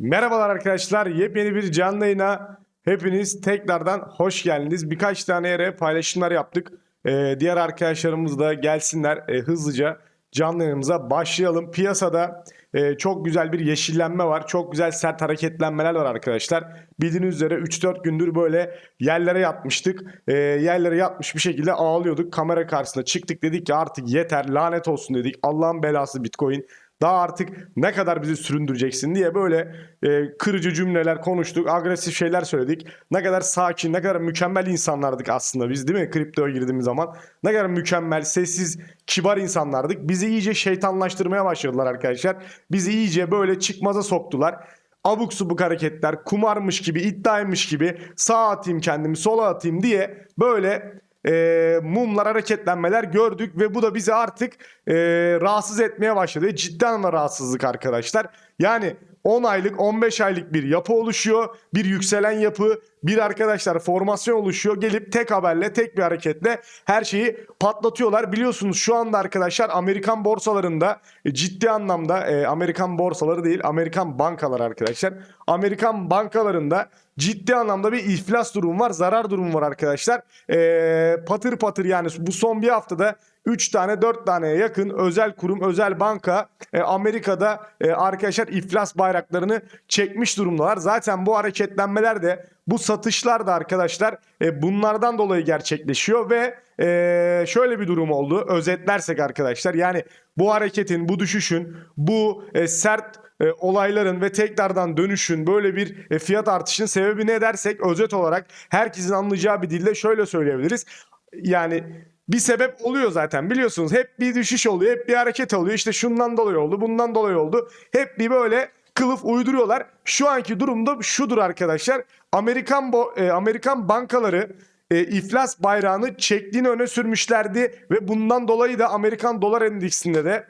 Merhabalar arkadaşlar. Yepyeni bir canlı yayına hepiniz tekrardan hoş geldiniz. Birkaç tane yere paylaşımlar yaptık. Ee, diğer arkadaşlarımız da gelsinler e, hızlıca canlı yayınımıza başlayalım. Piyasada e, çok güzel bir yeşillenme var. Çok güzel sert hareketlenmeler var arkadaşlar. Bildiğiniz üzere 3-4 gündür böyle yerlere yatmıştık. E, yerlere yatmış bir şekilde ağlıyorduk. Kamera karşısına çıktık dedik ki artık yeter lanet olsun dedik. Allah'ın belası Bitcoin. Daha artık ne kadar bizi süründüreceksin diye böyle e, kırıcı cümleler konuştuk. Agresif şeyler söyledik. Ne kadar sakin, ne kadar mükemmel insanlardık aslında biz değil mi? Kriptoya girdiğimiz zaman. Ne kadar mükemmel, sessiz, kibar insanlardık. Bizi iyice şeytanlaştırmaya başladılar arkadaşlar. Bizi iyice böyle çıkmaza soktular. Abuk subuk hareketler, kumarmış gibi, iddiaymış gibi sağa atayım kendimi, sola atayım diye böyle e, mumlar hareketlenmeler gördük ve bu da bizi artık e, rahatsız etmeye başladı. Ciddi anlamda rahatsızlık arkadaşlar. Yani 10 aylık 15 aylık bir yapı oluşuyor. Bir yükselen yapı, bir arkadaşlar formasyon oluşuyor. Gelip tek haberle, tek bir hareketle her şeyi patlatıyorlar. Biliyorsunuz şu anda arkadaşlar Amerikan borsalarında e, ciddi anlamda e, Amerikan borsaları değil, Amerikan bankalar arkadaşlar. Amerikan bankalarında ciddi anlamda bir iflas durumu var, zarar durumu var arkadaşlar. E, patır patır yani bu son bir haftada 3 tane 4 taneye yakın özel kurum, özel banka e, Amerika'da e, arkadaşlar iflas bayraklarını çekmiş durumdalar. Zaten bu hareketlenmeler de bu satışlar da arkadaşlar e, bunlardan dolayı gerçekleşiyor ve e, şöyle bir durum oldu. Özetlersek arkadaşlar yani bu hareketin, bu düşüşün, bu e, sert e, olayların ve tekrardan dönüşün böyle bir e, fiyat artışının sebebi ne dersek özet olarak herkesin anlayacağı bir dille şöyle söyleyebiliriz. Yani bir sebep oluyor zaten biliyorsunuz. Hep bir düşüş oluyor, hep bir hareket oluyor. İşte şundan dolayı oldu, bundan dolayı oldu. Hep bir böyle kılıf uyduruyorlar. Şu anki durumda şudur arkadaşlar. Amerikan e, Amerikan bankaları e, iflas bayrağını çektiğini öne sürmüşlerdi ve bundan dolayı da Amerikan dolar endeksinde de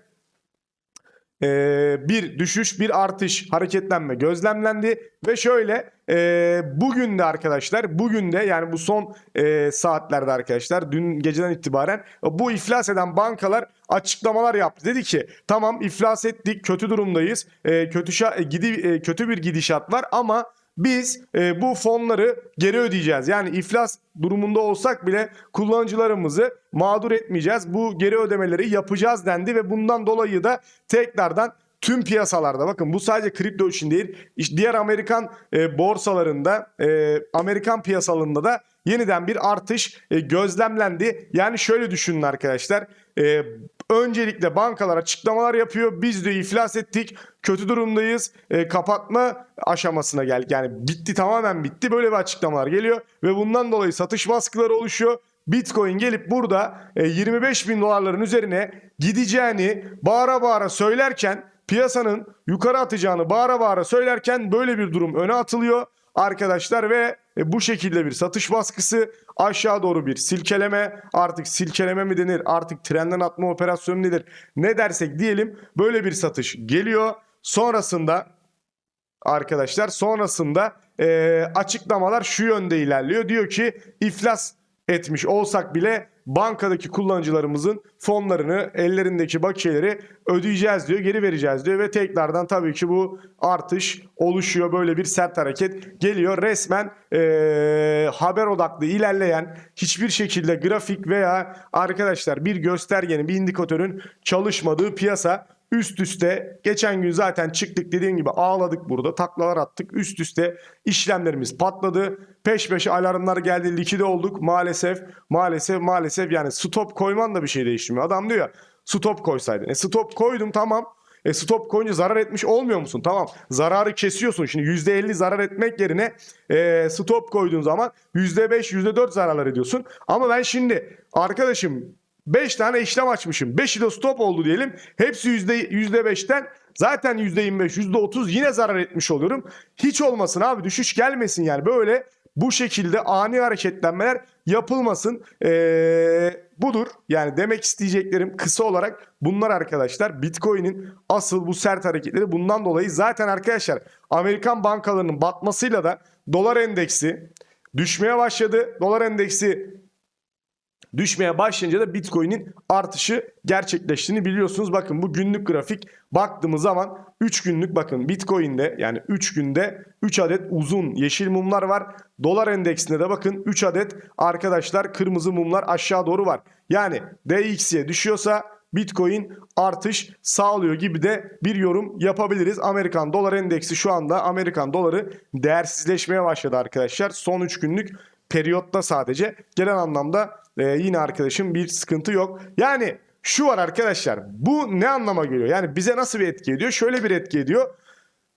e, bir düşüş, bir artış, hareketlenme gözlemlendi ve şöyle e, bugün de arkadaşlar, bugün de yani bu son e, saatlerde arkadaşlar, dün geceden itibaren bu iflas eden bankalar açıklamalar yaptı. Dedi ki tamam iflas ettik, kötü durumdayız, e, kötü şa- e, gidi e, kötü bir gidişat var ama biz e, bu fonları geri ödeyeceğiz. Yani iflas durumunda olsak bile kullanıcılarımızı mağdur etmeyeceğiz. Bu geri ödemeleri yapacağız dendi ve bundan dolayı da tekrardan tüm piyasalarda bakın bu sadece kripto için değil diğer Amerikan e, borsalarında e, Amerikan piyasalarında da yeniden bir artış e, gözlemlendi. Yani şöyle düşünün arkadaşlar e, öncelikle bankalar açıklamalar yapıyor. Biz de iflas ettik. Kötü durumdayız. E, kapatma aşamasına geldik yani bitti tamamen bitti. Böyle bir açıklamalar geliyor ve bundan dolayı satış baskıları oluşuyor. Bitcoin gelip burada e, 25 bin dolarların üzerine gideceğini bağıra bağıra söylerken piyasanın yukarı atacağını bağıra bağıra söylerken böyle bir durum öne atılıyor arkadaşlar ve bu şekilde bir satış baskısı aşağı doğru bir silkeleme. Artık silkeleme mi denir artık trenden atma operasyonu nedir ne dersek diyelim böyle bir satış geliyor. Sonrasında arkadaşlar sonrasında e, açıklamalar şu yönde ilerliyor. Diyor ki iflas etmiş olsak bile bankadaki kullanıcılarımızın fonlarını ellerindeki bakiyeleri ödeyeceğiz diyor geri vereceğiz diyor ve tekrardan tabii ki bu artış oluşuyor. Böyle bir sert hareket geliyor. Resmen eee, haber odaklı ilerleyen hiçbir şekilde grafik veya arkadaşlar bir göstergenin bir indikatörün çalışmadığı piyasa üst üste geçen gün zaten çıktık dediğim gibi ağladık burada taklalar attık. Üst üste işlemlerimiz patladı. Peş peşe alarmlar geldi likide olduk. Maalesef maalesef maalesef yani stop koyman da bir şey değiştirmiyor. Adam diyor ya stop koysaydın. E stop koydum tamam. E stop koyunca zarar etmiş olmuyor musun? Tamam. Zararı kesiyorsun. Şimdi %50 zarar etmek yerine e, stop koyduğun zaman %5 %4 zararlar ediyorsun. Ama ben şimdi arkadaşım 5 tane işlem açmışım. 5'i de stop oldu diyelim. Hepsi yüzde 5'ten zaten %25 %30 yine zarar etmiş oluyorum. Hiç olmasın abi düşüş gelmesin yani böyle bu şekilde ani hareketlenmeler yapılmasın. Ee, budur. Yani demek isteyeceklerim kısa olarak bunlar arkadaşlar. Bitcoin'in asıl bu sert hareketleri bundan dolayı zaten arkadaşlar Amerikan bankalarının batmasıyla da dolar endeksi düşmeye başladı. Dolar endeksi Düşmeye başlayınca da Bitcoin'in artışı gerçekleştiğini biliyorsunuz. Bakın bu günlük grafik baktığımız zaman 3 günlük bakın Bitcoin'de yani 3 günde 3 adet uzun yeşil mumlar var. Dolar endeksinde de bakın 3 adet arkadaşlar kırmızı mumlar aşağı doğru var. Yani DXY düşüyorsa Bitcoin artış sağlıyor gibi de bir yorum yapabiliriz. Amerikan dolar endeksi şu anda Amerikan doları değersizleşmeye başladı arkadaşlar. Son 3 günlük periyotta sadece gelen anlamda e, yine arkadaşım bir sıkıntı yok. Yani şu var arkadaşlar bu ne anlama geliyor? Yani bize nasıl bir etki ediyor? Şöyle bir etki ediyor.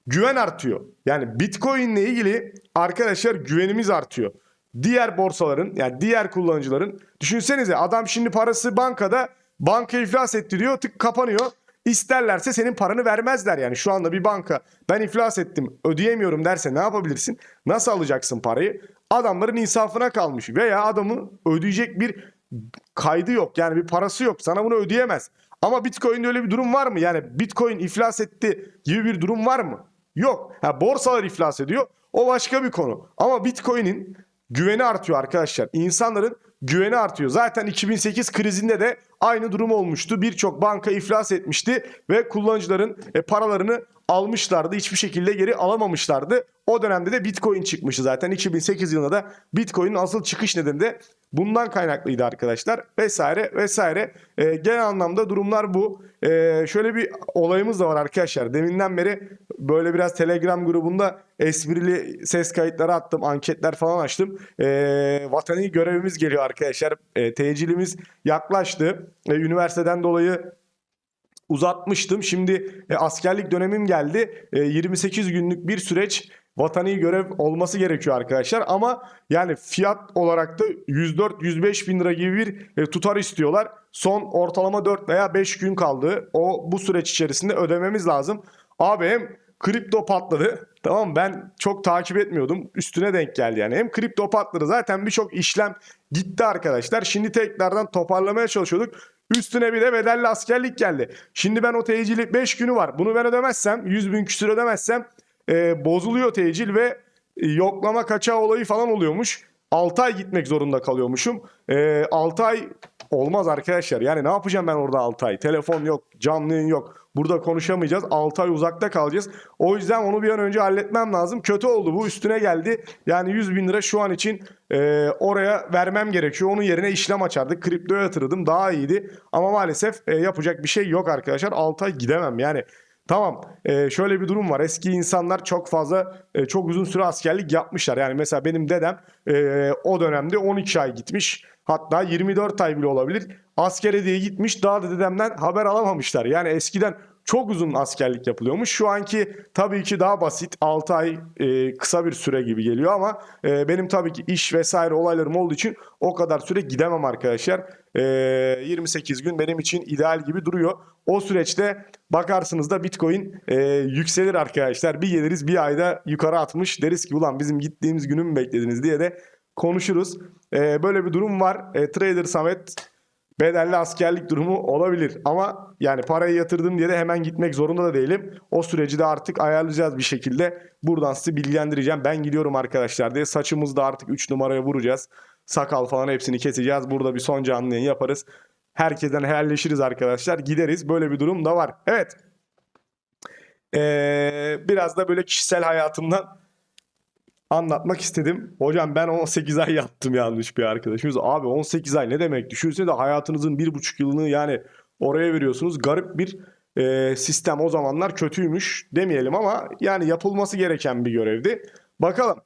Güven artıyor. Yani Bitcoin ile ilgili arkadaşlar güvenimiz artıyor. Diğer borsaların yani diğer kullanıcıların düşünsenize adam şimdi parası bankada banka iflas etti diyor tık kapanıyor. İsterlerse senin paranı vermezler yani şu anda bir banka ben iflas ettim ödeyemiyorum derse ne yapabilirsin? Nasıl alacaksın parayı? Adamların insafına kalmış veya adamı ödeyecek bir kaydı yok yani bir parası yok sana bunu ödeyemez. Ama Bitcoin'de öyle bir durum var mı? Yani Bitcoin iflas etti gibi bir durum var mı? Yok. Ha, borsalar iflas ediyor. O başka bir konu. Ama Bitcoin'in güveni artıyor arkadaşlar. İnsanların güveni artıyor. Zaten 2008 krizinde de aynı durum olmuştu. Birçok banka iflas etmişti ve kullanıcıların e, paralarını almışlardı. Hiçbir şekilde geri alamamışlardı. O dönemde de Bitcoin çıkmıştı zaten. 2008 yılında da Bitcoin'in asıl çıkış nedeni de bundan kaynaklıydı arkadaşlar. Vesaire vesaire. E, genel anlamda durumlar bu. E, şöyle bir olayımız da var arkadaşlar. Deminden beri böyle biraz Telegram grubunda esprili ses kayıtları attım. Anketler falan açtım. E, vatani görevimiz geliyor arkadaşlar. E, tecilimiz yaklaştı. E, üniversiteden dolayı uzatmıştım. Şimdi e, askerlik dönemim geldi. E, 28 günlük bir süreç vatani görev olması gerekiyor arkadaşlar. Ama yani fiyat olarak da 104-105 bin lira gibi bir e, tutar istiyorlar. Son ortalama 4 veya 5 gün kaldı. O bu süreç içerisinde ödememiz lazım. Abi hem kripto patladı. Tamam ben çok takip etmiyordum. Üstüne denk geldi yani. Hem kripto patladı zaten birçok işlem gitti arkadaşlar. Şimdi tekrardan toparlamaya çalışıyorduk. Üstüne bir de bedelli askerlik geldi. Şimdi ben o tecili 5 günü var. Bunu ben ödemezsem 100 bin küsür ödemezsem e, bozuluyor tecil ve e, yoklama kaçağı olayı falan oluyormuş. 6 ay gitmek zorunda kalıyormuşum. E, 6 ay olmaz arkadaşlar. Yani ne yapacağım ben orada 6 ay? Telefon yok, canlı yayın yok. Burada konuşamayacağız. 6 ay uzakta kalacağız. O yüzden onu bir an önce halletmem lazım. Kötü oldu bu üstüne geldi. Yani 100 bin lira şu an için e, oraya vermem gerekiyor. Onun yerine işlem açardık. Kriptoya yatırdım daha iyiydi. Ama maalesef e, yapacak bir şey yok arkadaşlar. 6 ay gidemem yani. Tamam e, şöyle bir durum var. Eski insanlar çok fazla e, çok uzun süre askerlik yapmışlar. Yani mesela benim dedem e, o dönemde 12 ay gitmiş. Hatta 24 ay bile olabilir. Askere diye gitmiş daha da dedemden haber alamamışlar. Yani eskiden çok uzun askerlik yapılıyormuş. Şu anki tabii ki daha basit 6 ay e, kısa bir süre gibi geliyor ama e, benim tabii ki iş vesaire olaylarım olduğu için o kadar süre gidemem arkadaşlar. E, 28 gün benim için ideal gibi duruyor. O süreçte bakarsınız da Bitcoin e, yükselir arkadaşlar. Bir geliriz bir ayda yukarı atmış deriz ki ulan bizim gittiğimiz günü mü beklediniz diye de konuşuruz. E, böyle bir durum var. E, Trader Samet bedelli askerlik durumu olabilir. Ama yani parayı yatırdım diye de hemen gitmek zorunda da değilim. O süreci de artık ayarlayacağız bir şekilde. Buradan sizi bilgilendireceğim. Ben gidiyorum arkadaşlar diye. Saçımızı da artık 3 numaraya vuracağız. Sakal falan hepsini keseceğiz. Burada bir son canlı yayın yaparız. Herkesten helalleşiriz arkadaşlar. Gideriz. Böyle bir durum da var. Evet. Ee, biraz da böyle kişisel hayatımdan anlatmak istedim. Hocam ben 18 ay yattım yanlış bir arkadaşımız. Abi 18 ay ne demek? Düşünsene de hayatınızın bir buçuk yılını yani oraya veriyorsunuz. Garip bir e, sistem o zamanlar kötüymüş demeyelim ama yani yapılması gereken bir görevdi. Bakalım.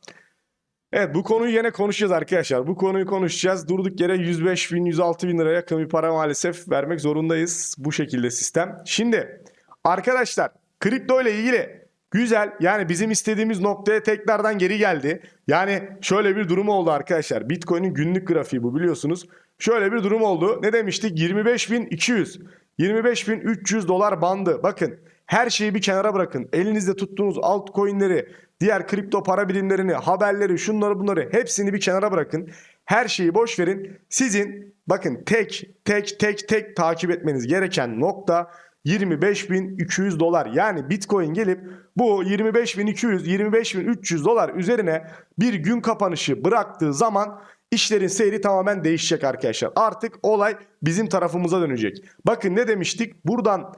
Evet bu konuyu yine konuşacağız arkadaşlar. Bu konuyu konuşacağız. Durduk yere 105 bin 106 bin liraya yakın bir para maalesef vermek zorundayız. Bu şekilde sistem. Şimdi arkadaşlar kripto ile ilgili Güzel. Yani bizim istediğimiz noktaya tekrardan geri geldi. Yani şöyle bir durum oldu arkadaşlar. Bitcoin'in günlük grafiği bu biliyorsunuz. Şöyle bir durum oldu. Ne demiştik? 25.200, 25.300 dolar bandı. Bakın her şeyi bir kenara bırakın. Elinizde tuttuğunuz altcoin'leri, diğer kripto para birimlerini, haberleri, şunları bunları hepsini bir kenara bırakın. Her şeyi boş verin. Sizin bakın tek tek tek tek takip etmeniz gereken nokta 25.200 dolar. Yani Bitcoin gelip bu 25.200, 25.300 dolar üzerine bir gün kapanışı bıraktığı zaman işlerin seyri tamamen değişecek arkadaşlar. Artık olay bizim tarafımıza dönecek. Bakın ne demiştik? Buradan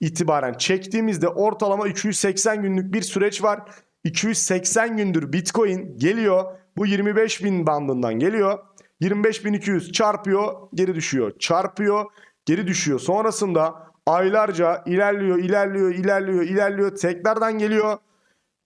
itibaren çektiğimizde ortalama 280 günlük bir süreç var. 280 gündür Bitcoin geliyor. Bu 25 bin bandından geliyor. 25.200 çarpıyor, geri düşüyor. Çarpıyor, geri düşüyor. Sonrasında aylarca ilerliyor, ilerliyor, ilerliyor, ilerliyor. Tekrardan geliyor.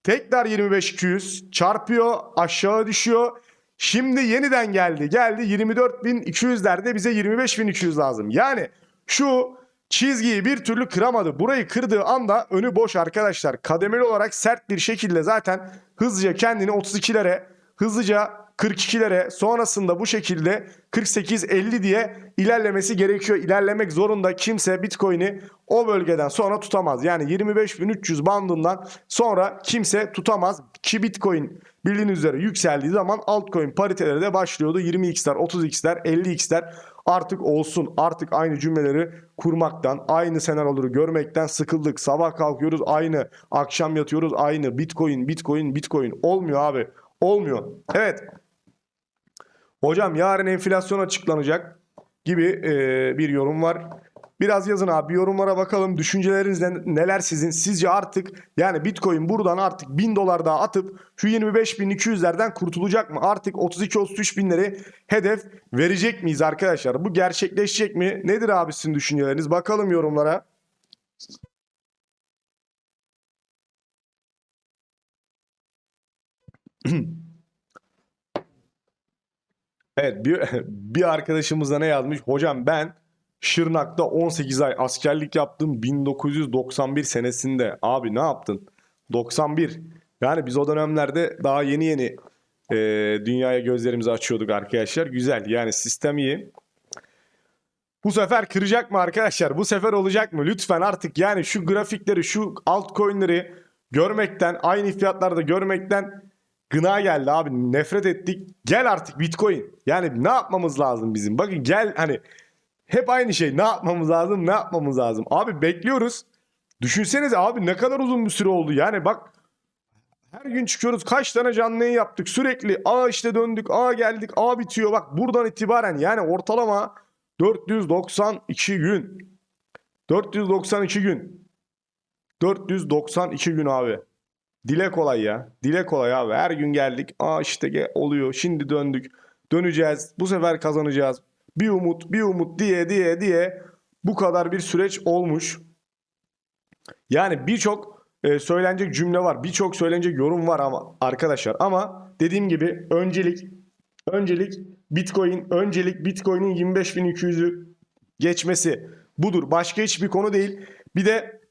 Tekrar 25.200 çarpıyor, aşağı düşüyor. Şimdi yeniden geldi. Geldi 24.200'lerde bize 25.200 lazım. Yani şu çizgiyi bir türlü kıramadı. Burayı kırdığı anda önü boş arkadaşlar. Kademeli olarak sert bir şekilde zaten hızlıca kendini 32'lere, hızlıca 42'lere sonrasında bu şekilde 48-50 diye ilerlemesi gerekiyor. İlerlemek zorunda kimse Bitcoin'i o bölgeden sonra tutamaz. Yani 25.300 bandından sonra kimse tutamaz. Ki Bitcoin bildiğiniz üzere yükseldiği zaman altcoin pariteleri de başlıyordu. 20x'ler, 30x'ler, 50x'ler artık olsun. Artık aynı cümleleri kurmaktan, aynı senaryoları görmekten sıkıldık. Sabah kalkıyoruz aynı, akşam yatıyoruz aynı. Bitcoin, Bitcoin, Bitcoin. Olmuyor abi. Olmuyor. Evet. Hocam yarın enflasyon açıklanacak gibi e, bir yorum var. Biraz yazın abi yorumlara bakalım. Düşünceleriniz ne- neler sizin? Sizce artık yani Bitcoin buradan artık 1000 dolar daha atıp şu 25.200'lerden kurtulacak mı? Artık 32-33 binleri hedef verecek miyiz arkadaşlar? Bu gerçekleşecek mi? Nedir abi sizin düşünceleriniz? Bakalım yorumlara. Evet bir, bir arkadaşımız da ne yazmış? Hocam ben Şırnak'ta 18 ay askerlik yaptım 1991 senesinde. Abi ne yaptın? 91. Yani biz o dönemlerde daha yeni yeni e, dünyaya gözlerimizi açıyorduk arkadaşlar. Güzel yani sistem iyi. Bu sefer kıracak mı arkadaşlar? Bu sefer olacak mı? Lütfen artık yani şu grafikleri, şu altcoin'leri görmekten, aynı fiyatlarda görmekten gına geldi abi. Nefret ettik. Gel artık Bitcoin. Yani ne yapmamız lazım bizim? Bakın gel hani hep aynı şey. Ne yapmamız lazım? Ne yapmamız lazım? Abi bekliyoruz. Düşünsenize abi ne kadar uzun bir süre oldu. Yani bak her gün çıkıyoruz. Kaç tane canlı yayın yaptık. Sürekli aa işte döndük. Aa geldik. Aa bitiyor. Bak buradan itibaren yani ortalama 492 gün. 492 gün. 492 gün abi. Dile kolay ya. Dile kolay abi. Her gün geldik. Aa işte oluyor. Şimdi döndük. Döneceğiz. Bu sefer kazanacağız. Bir umut, bir umut diye diye diye bu kadar bir süreç olmuş. Yani birçok e, söylenecek cümle var. Birçok söylenecek yorum var ama arkadaşlar. Ama dediğim gibi öncelik öncelik Bitcoin, öncelik Bitcoin'in 25.200'ü geçmesi budur. Başka hiçbir konu değil. Bir de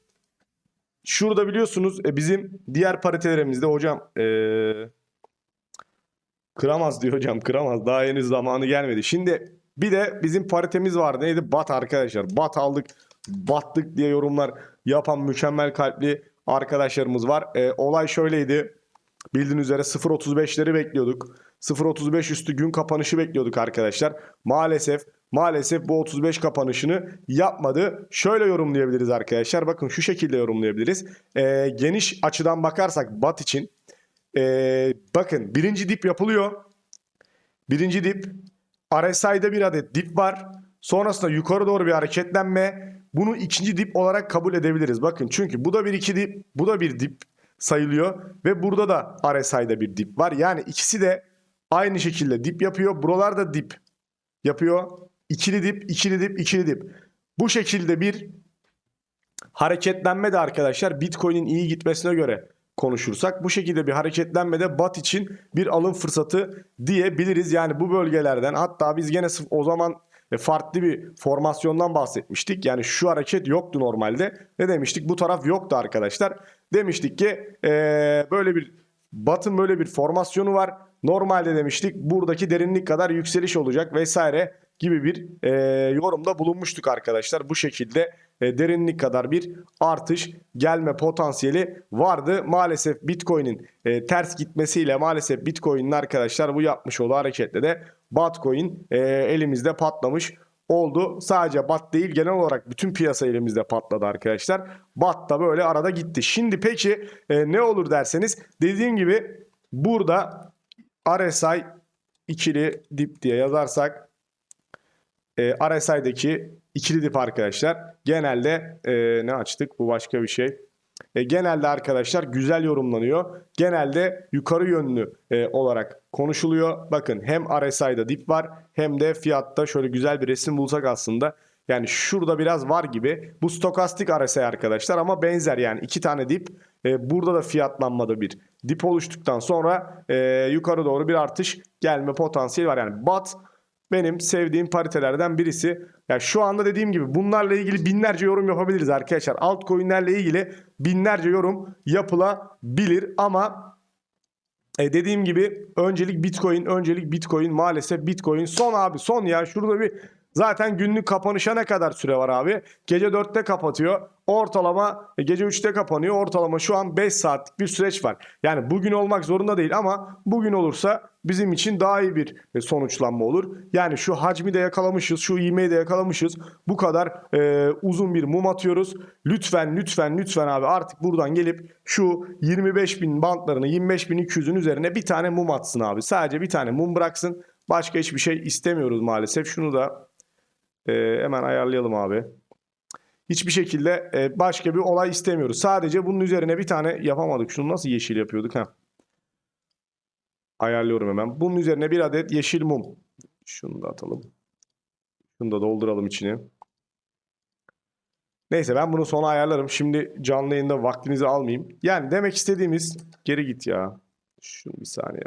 şurada biliyorsunuz e, bizim diğer paritelerimizde hocam e, kıramaz diyor hocam kıramaz. Daha henüz zamanı gelmedi. Şimdi bir de bizim paritemiz vardı. Neydi? Bat arkadaşlar. Bat aldık. Battık diye yorumlar yapan mükemmel kalpli arkadaşlarımız var. E, olay şöyleydi. Bildiğiniz üzere 0.35'leri bekliyorduk. 0.35 üstü gün kapanışı bekliyorduk arkadaşlar. Maalesef maalesef bu 35 kapanışını yapmadı. Şöyle yorumlayabiliriz arkadaşlar. Bakın şu şekilde yorumlayabiliriz. Ee, geniş açıdan bakarsak BAT için ee, bakın birinci dip yapılıyor. Birinci dip RSI'de bir adet dip var. Sonrasında yukarı doğru bir hareketlenme. Bunu ikinci dip olarak kabul edebiliriz. Bakın çünkü bu da bir iki dip, bu da bir dip sayılıyor. Ve burada da RSI'de bir dip var. Yani ikisi de aynı şekilde dip yapıyor. Buralarda dip yapıyor. İkili dip, ikili dip, ikili dip. Bu şekilde bir hareketlenme de arkadaşlar Bitcoin'in iyi gitmesine göre konuşursak bu şekilde bir hareketlenme de BAT için bir alım fırsatı diyebiliriz. Yani bu bölgelerden hatta biz gene o zaman e, farklı bir formasyondan bahsetmiştik. Yani şu hareket yoktu normalde. Ne demiştik? Bu taraf yoktu arkadaşlar. Demiştik ki e, böyle bir Batın böyle bir formasyonu var. Normalde demiştik buradaki derinlik kadar yükseliş olacak vesaire gibi bir e, yorumda bulunmuştuk arkadaşlar. Bu şekilde e, derinlik kadar bir artış gelme potansiyeli vardı. Maalesef Bitcoin'in e, ters gitmesiyle maalesef Bitcoin'in arkadaşlar bu yapmış olduğu hareketle de Batcoin e, elimizde patlamış oldu. Sadece BAT değil genel olarak bütün piyasa elimizde patladı arkadaşlar. BAT da böyle arada gitti. Şimdi peki e, ne olur derseniz dediğim gibi burada RSI ikili dip diye yazarsak e, RSI'deki ikili dip arkadaşlar genelde e, ne açtık bu başka bir şey. E, genelde arkadaşlar güzel yorumlanıyor. Genelde yukarı yönlü e, olarak konuşuluyor. Bakın hem RSI'da dip var hem de fiyatta şöyle güzel bir resim bulsak aslında. Yani şurada biraz var gibi. Bu stokastik RSI arkadaşlar ama benzer yani iki tane dip. E, burada da fiyatlanmada bir dip oluştuktan sonra e, yukarı doğru bir artış gelme potansiyeli var. Yani BAT benim sevdiğim paritelerden birisi. Yani şu anda dediğim gibi bunlarla ilgili binlerce yorum yapabiliriz arkadaşlar. Altcoin'lerle ilgili binlerce yorum yapılabilir ama e dediğim gibi öncelik Bitcoin, öncelik Bitcoin maalesef Bitcoin son abi son ya şurada bir zaten günlük kapanışa ne kadar süre var abi? Gece 4'te kapatıyor. Ortalama e, gece 3'te kapanıyor. Ortalama şu an 5 saatlik bir süreç var. Yani bugün olmak zorunda değil ama bugün olursa bizim için daha iyi bir e, sonuçlanma olur. Yani şu hacmi de yakalamışız, şu ivmeyi de yakalamışız. Bu kadar e, uzun bir mum atıyoruz. Lütfen lütfen lütfen abi artık buradan gelip şu 25 bin bantlarını 25 bin 200'ün üzerine bir tane mum atsın abi. Sadece bir tane mum bıraksın. Başka hiçbir şey istemiyoruz maalesef. Şunu da e, hemen ayarlayalım abi. Hiçbir şekilde e, başka bir olay istemiyoruz. Sadece bunun üzerine bir tane yapamadık. Şunu nasıl yeşil yapıyorduk ha? Ayarlıyorum hemen. Bunun üzerine bir adet yeşil mum. Şunu da atalım. Şunu da dolduralım içine. Neyse ben bunu sonra ayarlarım. Şimdi canlı yayında vaktinizi almayayım. Yani demek istediğimiz geri git ya. Şunu bir saniye.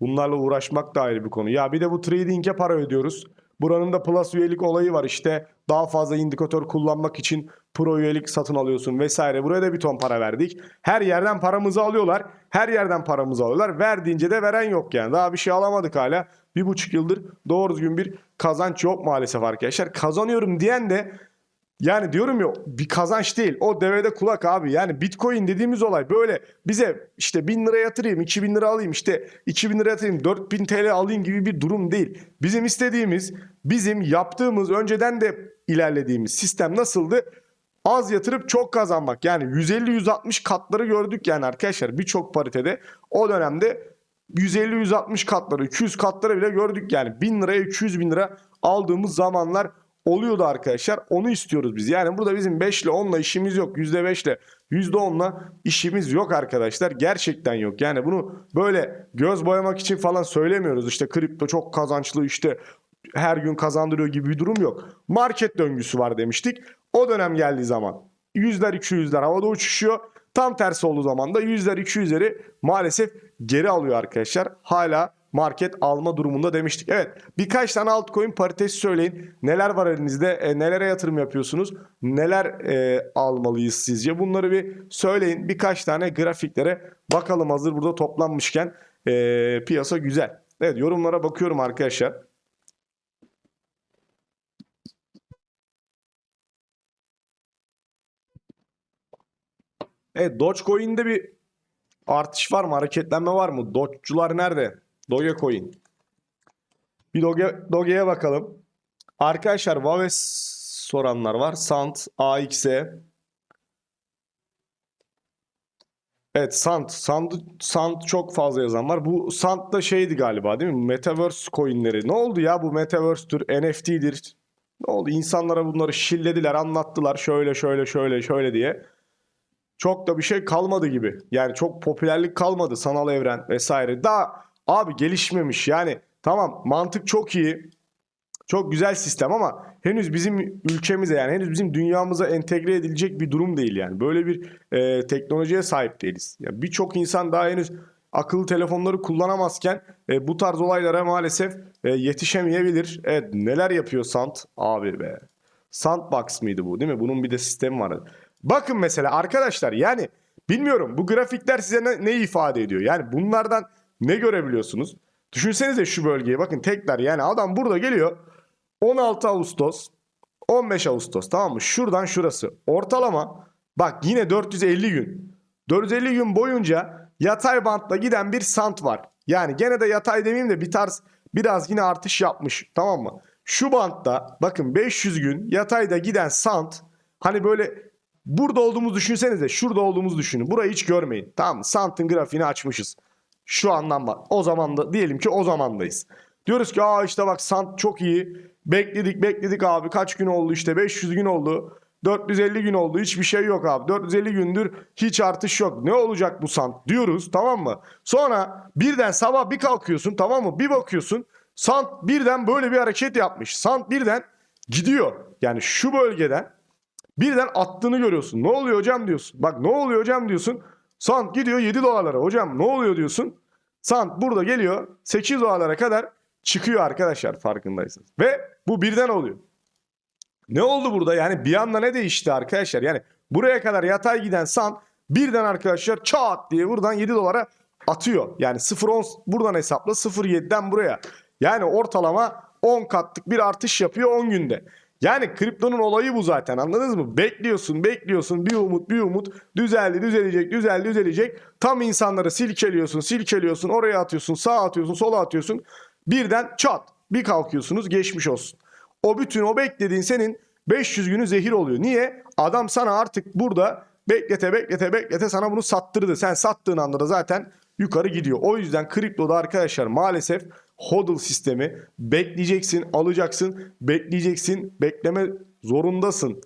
Bunlarla uğraşmak da ayrı bir konu. Ya bir de bu trading'e para ödüyoruz. Buranın da plus üyelik olayı var işte. Daha fazla indikatör kullanmak için pro üyelik satın alıyorsun vesaire. Buraya da bir ton para verdik. Her yerden paramızı alıyorlar. Her yerden paramızı alıyorlar. Verdiğince de veren yok yani. Daha bir şey alamadık hala. Bir buçuk yıldır doğru düzgün bir kazanç yok maalesef arkadaşlar. Kazanıyorum diyen de yani diyorum ya bir kazanç değil. O devede kulak abi. Yani Bitcoin dediğimiz olay böyle bize işte 1000 lira yatırayım, 2000 lira alayım, işte 2000 lira yatırayım, 4000 TL alayım gibi bir durum değil. Bizim istediğimiz, bizim yaptığımız, önceden de ilerlediğimiz sistem nasıldı? Az yatırıp çok kazanmak. Yani 150-160 katları gördük yani arkadaşlar birçok paritede. O dönemde 150-160 katları, 200 katları bile gördük yani. 1000 liraya 200 bin lira aldığımız zamanlar oluyordu arkadaşlar. Onu istiyoruz biz. Yani burada bizim 5 ile 10 ile işimiz yok. %5 ile %10 ile işimiz yok arkadaşlar. Gerçekten yok. Yani bunu böyle göz boyamak için falan söylemiyoruz. İşte kripto çok kazançlı işte her gün kazandırıyor gibi bir durum yok. Market döngüsü var demiştik. O dönem geldiği zaman yüzler 200'ler havada uçuşuyor. Tam tersi olduğu zaman da yüzler 200'leri maalesef geri alıyor arkadaşlar. Hala market alma durumunda demiştik. Evet birkaç tane altcoin paritesi söyleyin. Neler var elinizde? E, nelere yatırım yapıyorsunuz? Neler e, almalıyız sizce? Bunları bir söyleyin. Birkaç tane grafiklere bakalım hazır burada toplanmışken. E, piyasa güzel. Evet yorumlara bakıyorum arkadaşlar. Evet Dogecoin'de bir artış var mı? Hareketlenme var mı? Doge'cular nerede? Dogecoin. Bir Doge, Doge'ye bakalım. Arkadaşlar Vaves soranlar var. Sant, AXE. Evet Sant. Sant, Sant çok fazla yazan var. Bu Sant da şeydi galiba değil mi? Metaverse coinleri. Ne oldu ya bu Metaverse'tür, NFT'dir. Ne oldu? İnsanlara bunları şillediler, anlattılar. Şöyle şöyle şöyle şöyle diye. Çok da bir şey kalmadı gibi. Yani çok popülerlik kalmadı sanal evren vesaire. Daha Abi gelişmemiş yani tamam mantık çok iyi. Çok güzel sistem ama henüz bizim ülkemize yani henüz bizim dünyamıza entegre edilecek bir durum değil yani. Böyle bir e, teknolojiye sahip değiliz. Yani Birçok insan daha henüz akıllı telefonları kullanamazken e, bu tarz olaylara maalesef e, yetişemeyebilir. Evet neler yapıyor Sant? Abi be. Sandbox mıydı bu değil mi? Bunun bir de sistemi vardı. Bakın mesela arkadaşlar yani bilmiyorum bu grafikler size ne, ne ifade ediyor? Yani bunlardan ne görebiliyorsunuz? Düşünsenize şu bölgeye bakın tekrar yani adam burada geliyor 16 Ağustos 15 Ağustos tamam mı? Şuradan şurası ortalama bak yine 450 gün 450 gün boyunca yatay bantla giden bir sant var. Yani gene de yatay demeyeyim de bir tarz biraz yine artış yapmış tamam mı? Şu bantta bakın 500 gün yatayda giden sant hani böyle burada olduğumuzu düşünsenize şurada olduğumuzu düşünün. Burayı hiç görmeyin tamam mı? Sant'ın grafiğini açmışız. Şu andan bak. O zaman da diyelim ki o zamandayız. Diyoruz ki aa işte bak sant çok iyi. Bekledik bekledik abi kaç gün oldu işte 500 gün oldu. 450 gün oldu hiçbir şey yok abi. 450 gündür hiç artış yok. Ne olacak bu sant diyoruz tamam mı? Sonra birden sabah bir kalkıyorsun tamam mı? Bir bakıyorsun sant birden böyle bir hareket yapmış. Sant birden gidiyor. Yani şu bölgeden birden attığını görüyorsun. Ne oluyor hocam diyorsun. Bak ne oluyor hocam diyorsun. Sant gidiyor 7 dolarlara. Hocam ne oluyor diyorsun. Sant burada geliyor 8 dolarlara kadar çıkıyor arkadaşlar farkındaysanız. Ve bu birden oluyor. Ne oldu burada? Yani bir anda ne değişti arkadaşlar? Yani buraya kadar yatay giden Sant birden arkadaşlar çat diye buradan 7 dolara atıyor. Yani 0.10 buradan hesapla 0.7'den buraya. Yani ortalama 10 katlık bir artış yapıyor 10 günde. Yani kriptonun olayı bu zaten anladınız mı? Bekliyorsun bekliyorsun bir umut bir umut düzeldi düzelecek düzeldi düzelecek. Tam insanları silkeliyorsun silkeliyorsun oraya atıyorsun sağa atıyorsun sola atıyorsun. Birden çat bir kalkıyorsunuz geçmiş olsun. O bütün o beklediğin senin 500 günü zehir oluyor. Niye? Adam sana artık burada beklete beklete beklete sana bunu sattırdı. Sen sattığın anda da zaten yukarı gidiyor. O yüzden kriptoda arkadaşlar maalesef hodl sistemi bekleyeceksin, alacaksın, bekleyeceksin, bekleme zorundasın.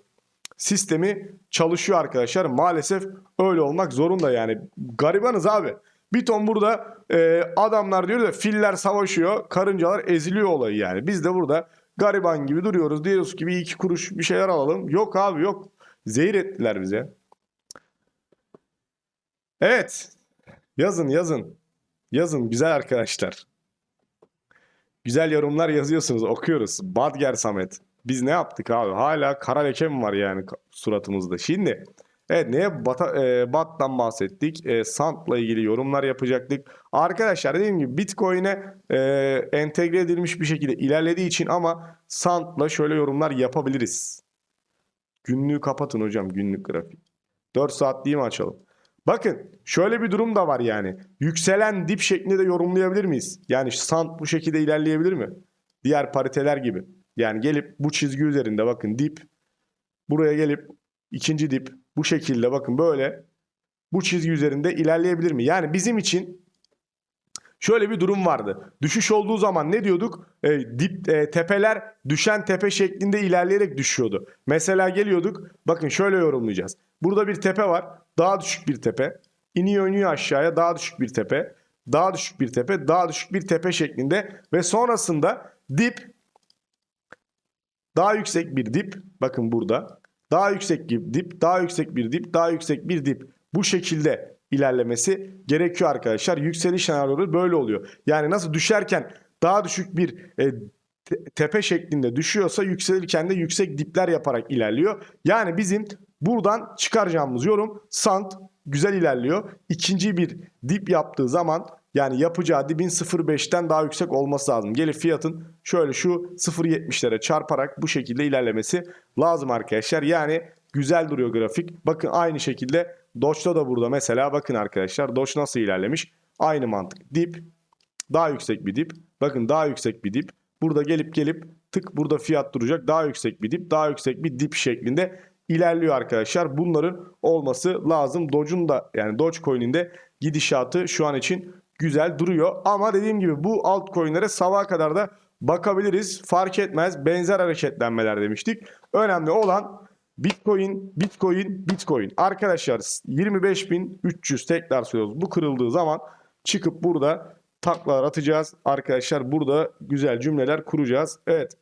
Sistemi çalışıyor arkadaşlar. Maalesef öyle olmak zorunda yani. Garibanız abi. Bir ton burada e, adamlar diyor da filler savaşıyor, karıncalar eziliyor olayı yani. Biz de burada gariban gibi duruyoruz. Diyoruz ki bir iki kuruş bir şeyler alalım. Yok abi yok. Zehir ettiler bize. Evet. Yazın yazın. Yazın güzel arkadaşlar. Güzel yorumlar yazıyorsunuz okuyoruz. Badger Samet. Biz ne yaptık abi? Hala kara leke mi var yani suratımızda? Şimdi evet neye bata, e, Bat'tan bahsettik. E, Sant'la ilgili yorumlar yapacaktık. Arkadaşlar dediğim gibi Bitcoin'e e, entegre edilmiş bir şekilde ilerlediği için ama Sant'la şöyle yorumlar yapabiliriz. Günlüğü kapatın hocam günlük grafik. 4 saatliği mi açalım? Bakın şöyle bir durum da var yani. Yükselen dip şeklinde de yorumlayabilir miyiz? Yani sant bu şekilde ilerleyebilir mi? Diğer pariteler gibi. Yani gelip bu çizgi üzerinde bakın dip. Buraya gelip ikinci dip bu şekilde bakın böyle bu çizgi üzerinde ilerleyebilir mi? Yani bizim için şöyle bir durum vardı. Düşüş olduğu zaman ne diyorduk? E, dip e, tepeler düşen tepe şeklinde ilerleyerek düşüyordu. Mesela geliyorduk. Bakın şöyle yorumlayacağız. Burada bir tepe var. Daha düşük bir tepe. İniyor iniyor aşağıya daha düşük bir tepe. Daha düşük bir tepe. Daha düşük bir tepe şeklinde. Ve sonrasında dip daha yüksek bir dip. Bakın burada. Daha yüksek bir dip. Daha yüksek bir dip. Daha yüksek bir dip. Bu şekilde ilerlemesi gerekiyor arkadaşlar. Yükseliş senaryoları böyle oluyor. Yani nasıl düşerken daha düşük bir e, te- tepe şeklinde düşüyorsa yükselirken de yüksek dipler yaparak ilerliyor. Yani bizim buradan çıkaracağımız yorum sant güzel ilerliyor. İkinci bir dip yaptığı zaman yani yapacağı dibin 0.5'ten daha yüksek olması lazım. Gelip fiyatın şöyle şu 0.70'lere çarparak bu şekilde ilerlemesi lazım arkadaşlar. Yani güzel duruyor grafik. Bakın aynı şekilde Doge'da da burada mesela bakın arkadaşlar Doge nasıl ilerlemiş? Aynı mantık. Dip daha yüksek bir dip. Bakın daha yüksek bir dip. Burada gelip gelip tık burada fiyat duracak. Daha yüksek bir dip, daha yüksek bir dip şeklinde ilerliyor arkadaşlar. Bunların olması lazım. Doge'un da yani Dogecoin'in de gidişatı şu an için güzel duruyor. Ama dediğim gibi bu altcoin'lere sabaha kadar da bakabiliriz. Fark etmez. Benzer hareketlenmeler demiştik. Önemli olan Bitcoin, Bitcoin, Bitcoin. Arkadaşlar 25.300 tekrar söylüyoruz. Bu kırıldığı zaman çıkıp burada taklalar atacağız. Arkadaşlar burada güzel cümleler kuracağız. Evet.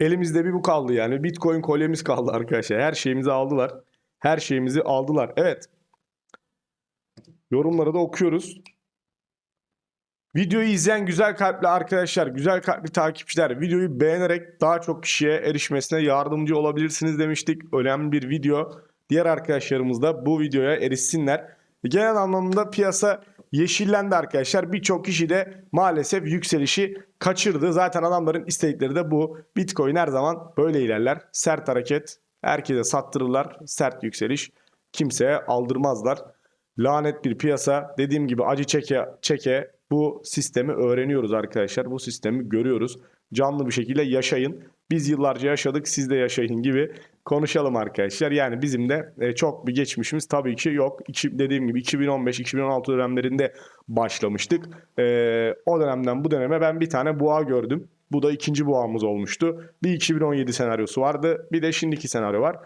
Elimizde bir bu kaldı yani. Bitcoin kolyemiz kaldı arkadaşlar. Her şeyimizi aldılar. Her şeyimizi aldılar. Evet. Yorumları da okuyoruz. Videoyu izleyen güzel kalpli arkadaşlar, güzel kalpli takipçiler videoyu beğenerek daha çok kişiye erişmesine yardımcı olabilirsiniz demiştik. Önemli bir video. Diğer arkadaşlarımız da bu videoya erişsinler. Genel anlamda piyasa yeşillendi arkadaşlar. Birçok kişi de maalesef yükselişi kaçırdı. Zaten adamların istedikleri de bu. Bitcoin her zaman böyle ilerler. Sert hareket. Herkese sattırırlar. Sert yükseliş. Kimseye aldırmazlar. Lanet bir piyasa. Dediğim gibi acı çeke çeke bu sistemi öğreniyoruz arkadaşlar. Bu sistemi görüyoruz. Canlı bir şekilde yaşayın. Biz yıllarca yaşadık siz de yaşayın gibi konuşalım arkadaşlar. Yani bizim de e, çok bir geçmişimiz tabii ki yok. Dediğim gibi 2015-2016 dönemlerinde başlamıştık. E, o dönemden bu döneme ben bir tane boğa gördüm. Bu da ikinci boğamız olmuştu. Bir 2017 senaryosu vardı. Bir de şimdiki senaryo var.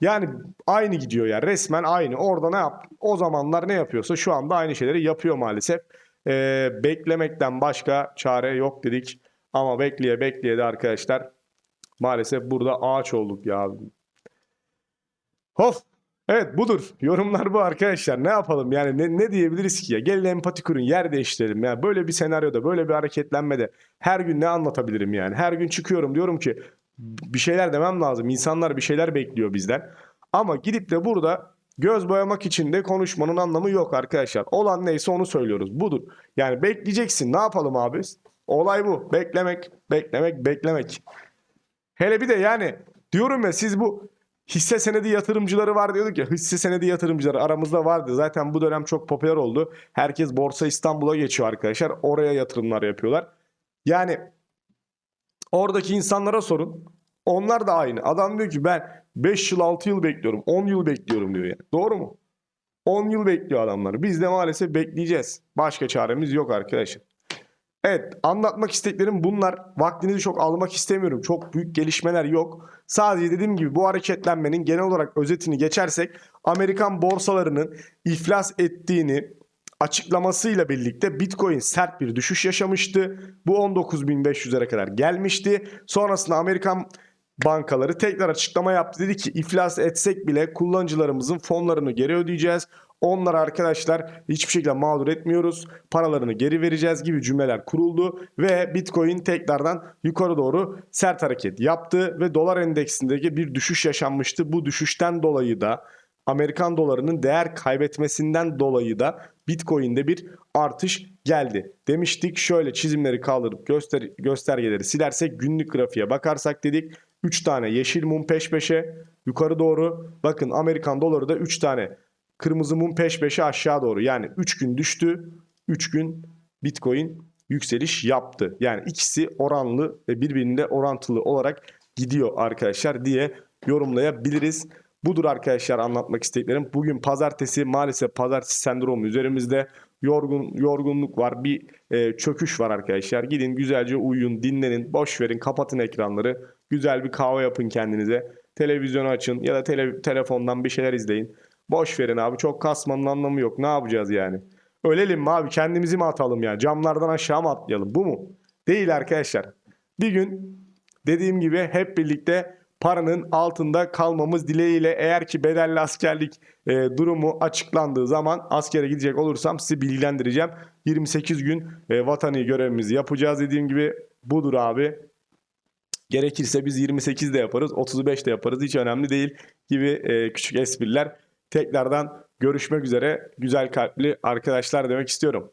Yani aynı gidiyor yani resmen aynı. Orada ne yap? O zamanlar ne yapıyorsa şu anda aynı şeyleri yapıyor maalesef. Ee, beklemekten başka çare yok dedik. Ama bekleye bekleye de arkadaşlar maalesef burada ağaç olduk ya. Of. Evet budur. Yorumlar bu arkadaşlar. Ne yapalım yani ne, ne diyebiliriz ki ya? Gelin empati kurun yer değiştirelim. Yani böyle bir senaryoda böyle bir hareketlenmede her gün ne anlatabilirim yani? Her gün çıkıyorum diyorum ki bir şeyler demem lazım. İnsanlar bir şeyler bekliyor bizden. Ama gidip de burada göz boyamak için de konuşmanın anlamı yok arkadaşlar. Olan neyse onu söylüyoruz. Budur. Yani bekleyeceksin. Ne yapalım abi? Olay bu. Beklemek, beklemek, beklemek. Hele bir de yani diyorum ya siz bu hisse senedi yatırımcıları var diyorduk ya. Hisse senedi yatırımcıları aramızda vardı. Zaten bu dönem çok popüler oldu. Herkes Borsa İstanbul'a geçiyor arkadaşlar. Oraya yatırımlar yapıyorlar. Yani Oradaki insanlara sorun. Onlar da aynı. Adam diyor ki ben 5 yıl 6 yıl bekliyorum. 10 yıl bekliyorum diyor yani. Doğru mu? 10 yıl bekliyor adamlar. Biz de maalesef bekleyeceğiz. Başka çaremiz yok arkadaşlar. Evet anlatmak istediklerim bunlar. Vaktinizi çok almak istemiyorum. Çok büyük gelişmeler yok. Sadece dediğim gibi bu hareketlenmenin genel olarak özetini geçersek Amerikan borsalarının iflas ettiğini açıklamasıyla birlikte Bitcoin sert bir düşüş yaşamıştı. Bu 19.500'lere kadar gelmişti. Sonrasında Amerikan bankaları tekrar açıklama yaptı. Dedi ki iflas etsek bile kullanıcılarımızın fonlarını geri ödeyeceğiz. Onlar arkadaşlar hiçbir şekilde mağdur etmiyoruz. Paralarını geri vereceğiz gibi cümleler kuruldu ve Bitcoin tekrardan yukarı doğru sert hareket yaptı ve dolar endeksindeki bir düşüş yaşanmıştı. Bu düşüşten dolayı da Amerikan dolarının değer kaybetmesinden dolayı da Bitcoin'de bir artış geldi. Demiştik şöyle çizimleri kaldırıp göster göstergeleri silersek günlük grafiğe bakarsak dedik 3 tane yeşil mum peş peşe yukarı doğru. Bakın Amerikan doları da 3 tane kırmızı mum peş peşe aşağı doğru. Yani 3 gün düştü. 3 gün Bitcoin yükseliş yaptı. Yani ikisi oranlı ve birbirine orantılı olarak gidiyor arkadaşlar diye yorumlayabiliriz. Budur arkadaşlar anlatmak istediklerim. Bugün pazartesi maalesef pazartesi sendromu üzerimizde. Yorgun yorgunluk var. Bir e, çöküş var arkadaşlar. Gidin güzelce uyuyun, dinlenin, boş verin, kapatın ekranları. Güzel bir kahve yapın kendinize. Televizyonu açın ya da tele, telefondan bir şeyler izleyin. Boş verin abi. Çok kasmanın anlamı yok. Ne yapacağız yani? Ölelim mi abi? Kendimizi mi atalım ya? Camlardan aşağı mı atlayalım? Bu mu? Değil arkadaşlar. Bir gün dediğim gibi hep birlikte paranın altında kalmamız dileğiyle eğer ki bedelli askerlik e, durumu açıklandığı zaman askere gidecek olursam sizi bilgilendireceğim. 28 gün e, vatani görevimizi yapacağız dediğim gibi budur abi. Gerekirse biz 28 de yaparız 35 de yaparız hiç önemli değil gibi e, küçük espriler. Tekrardan görüşmek üzere güzel kalpli arkadaşlar demek istiyorum.